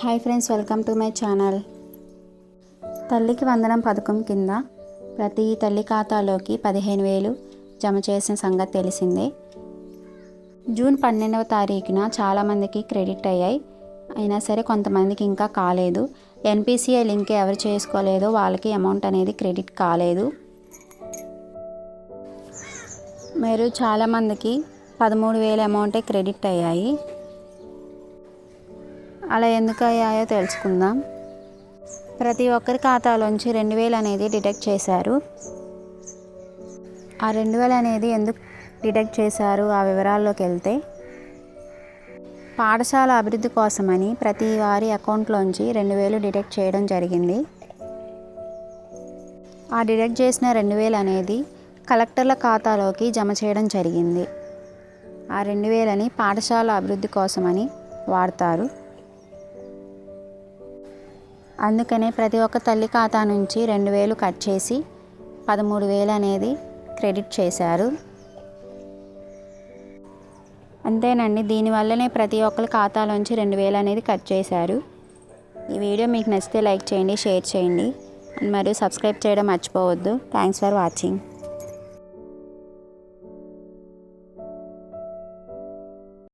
Hi friends welcome to my channel. తల్లికి వందనం పథకం కింద ప్రతి తల్లి ఖాతాలోకి పదిహేను వేలు జమ చేసిన సంగతి తెలిసిందే. జూన్ పన్నెండవ తారీఖున చాలామందికి క్రెడిట్ అయ్యాయి. అయినా సరే కొంతమందికి ఇంకా కాలేదు. ఎన్పిసిఐ లింక్ ఎవరు చేసుకోలేదో వాళ్ళకి అమౌంట్ అనేది క్రెడిట్ కాలేదు. మీరు చాలామందికి పదమూడు వేల అమౌంటే క్రెడిట్ అయ్యాయి. అలా ఎందుకు అయ్యాయో తెలుసుకుందాం. ప్రతి ఒక్కరి ఖాతాలోంచి రెండు వేలు అనేది డిటెక్ట్ చేశారు. ఆ రెండు వేలు అనేది ఎందుకు డిడక్ట్ చేశారు? ఆ వివరాల్లోకి వెళ్తే పాఠశాల అభివృద్ధి కోసమని ప్రతి వారి అకౌంట్లోంచి రెండు వేలు డిటెక్ట్ చేయడం జరిగింది. ఆ డిడక్ట్ చేసిన రెండు వేలు అనేది కలెక్టర్ల ఖాతాలోకి జమ చేయడం జరిగింది. ఆ రెండు వేలని పాఠశాల అభివృద్ధి కోసమని వాడతారు. అందుకనే ప్రతి ఒక్క తల్లి ఖాతా నుంచి రెండు వేలు కట్ చేసి పదమూడు వేలు అనేది క్రెడిట్ చేశారు. అంతేనండి దీనివల్లనే ప్రతి ఒక్కరి ఖాతాలోంచి రెండు వేలు అనేది కట్ చేశారు. ఈ వీడియో మీకు నచ్చితే లైక్ చేయండి షేర్ చేయండి. మరియు సబ్స్క్రైబ్ చేయడం మర్చిపోవద్దు. Thanks for watching.